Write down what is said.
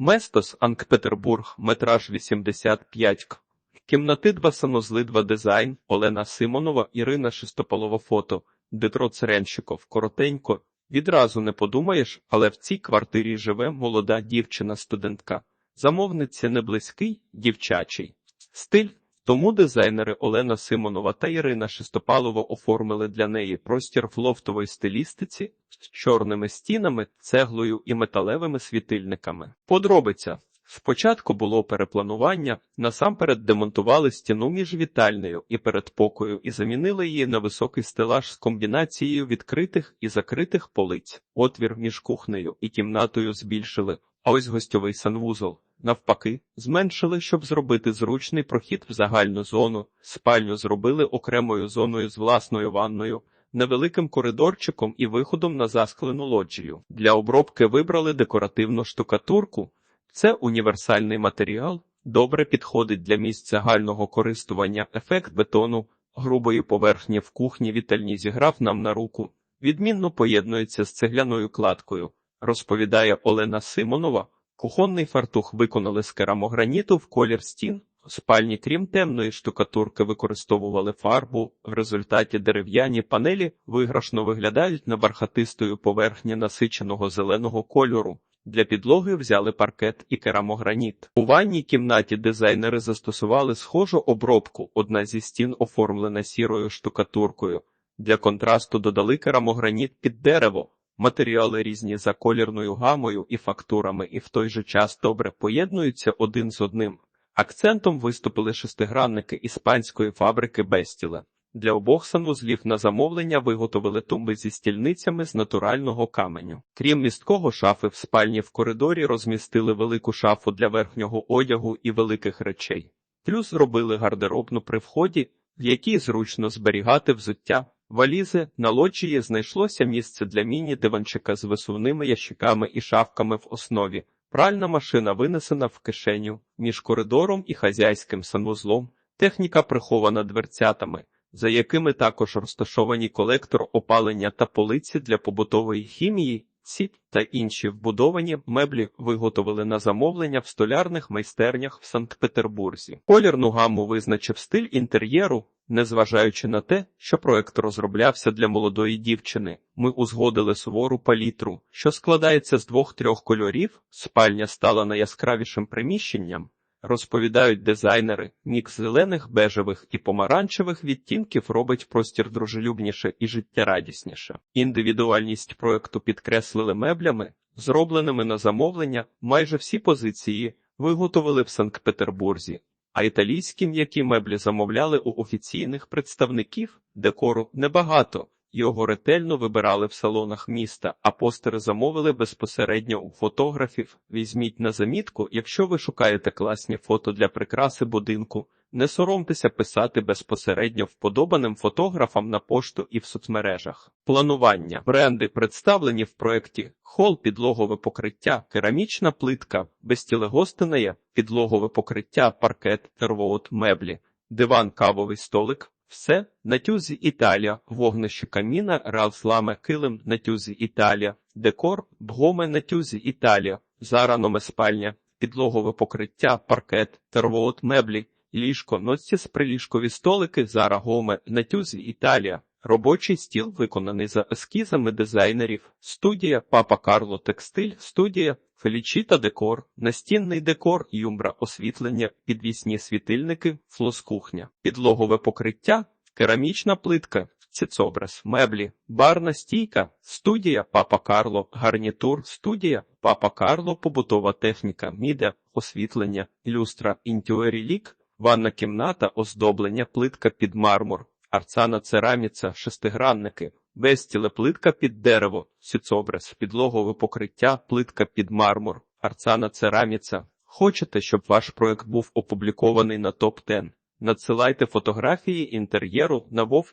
Местос, Санкт-Петербург, метраж 85 к. Кімнати два санузли два дизайн, Олена Симонова, Ірина Шестополова фото, Детро Церенщиков, коротенько. Відразу не подумаєш, але в цій квартирі живе молода дівчина-студентка. Замовниця не близький, дівчачий. Стиль. Тому дизайнери Олена Симонова та Ірина Шестопалова оформили для неї простір в лофтовій стилістиці з чорними стінами, цеглою і металевими світильниками. Подробиця. Спочатку було перепланування, насамперед демонтували стіну між вітальнею і передпокою і замінили її на високий стелаж з комбінацією відкритих і закритих полиць. Отвір між кухнею і кімнатою збільшили, а ось гостьовий санвузол. Навпаки, зменшили, щоб зробити зручний прохід в загальну зону. Спальню зробили окремою зоною з власною ванною, невеликим коридорчиком і виходом на засклену лоджію. Для обробки вибрали декоративну штукатурку. Це універсальний матеріал, добре підходить для місць загального користування. Ефект бетону, грубої поверхні в кухні вітальні зіграв нам на руку. Відмінно поєднується з цегляною кладкою, розповідає Олена Симонова. Кухонний фартух виконали з керамограніту в колір стін. Спальні, крім темної штукатурки, використовували фарбу. В результаті дерев'яні панелі виграшно виглядають на бархатистої поверхні насиченого зеленого кольору. Для підлоги взяли паркет і керамограніт. У ванній кімнаті дизайнери застосували схожу обробку. Одна зі стін оформлена сірою штукатуркою. Для контрасту додали керамограніт під дерево. Матеріали різні за колірною гамою і фактурами, і в той же час добре поєднуються один з одним. Акцентом виступили шестигранники іспанської фабрики Бестіле. Для обох санвузлів на замовлення виготовили тумби зі стільницями з натурального каменю. Крім місткого шафи в спальні в коридорі розмістили велику шафу для верхнього одягу і великих речей. Плюс зробили гардеробну при вході, в якій зручно зберігати взуття. Валізи на лоджії знайшлося місце для міні-диванчика з висувними ящиками і шафками в основі. Пральна машина винесена в кишеню між коридором і хазяйським санвузлом. Техніка прихована дверцятами, за якими також розташовані колектор опалення та полиці для побутової хімії. Ці та інші вбудовані меблі виготовили на замовлення в столярних майстернях в Санкт-Петербурзі. Колірну гаму визначив стиль інтер'єру, Незважаючи на те, що проект розроблявся для молодої дівчини, ми узгодили сувору палітру, що складається з двох-трьох кольорів. Спальня стала найяскравішим приміщенням. Розповідають дизайнери, мікс зелених, бежевих і помаранчевих відтінків робить простір дружелюбніше і життєрадісніше. Індивідуальність проекту підкреслили меблями, зробленими на замовлення. Майже всі позиції виготовили в Санкт-Петербурзі а італійські м'які меблі замовляли у офіційних представників, декору небагато. Його ретельно вибирали в салонах міста, а постери замовили безпосередньо у фотографів. Візьміть на замітку, якщо ви шукаєте класні фото для прикраси будинку. Не соромтеся писати безпосередньо вподобаним фотографам на пошту і в соцмережах. Планування бренди представлені в проєкті хол, підлогове покриття, керамічна плитка, безтілегостинеє, підлогове покриття, паркет, тервоут, меблі, диван, кавовий столик. Все на тюзі Італія, вогнище каміна, ралсламе, килим на тюзі Італія, декор, бгоме на тюзі Італія, зараноме спальня, підлогове покриття, паркет, тервоут, меблі ліжко, носці приліжкові столики, зара гоме, на тюзі Італія. Робочий стіл виконаний за ескізами дизайнерів, студія Папа Карло Текстиль, студія Фелічіта Декор, настінний декор, юмбра освітлення, підвісні світильники, флоскухня, підлогове покриття, керамічна плитка, ціцобраз, меблі, барна стійка, студія Папа Карло, гарнітур, студія Папа Карло, побутова техніка, міде, освітлення, люстра, інтюерілік, Ванна кімната, оздоблення, плитка під мармур, арцана цераміця, шестигранники, безтіле плитка під дерево, сіцобраз, підлогове покриття, плитка під мармур, арцана цераміця. Хочете, щоб ваш проект був опублікований на топ 10 Надсилайте фотографії інтер'єру на вов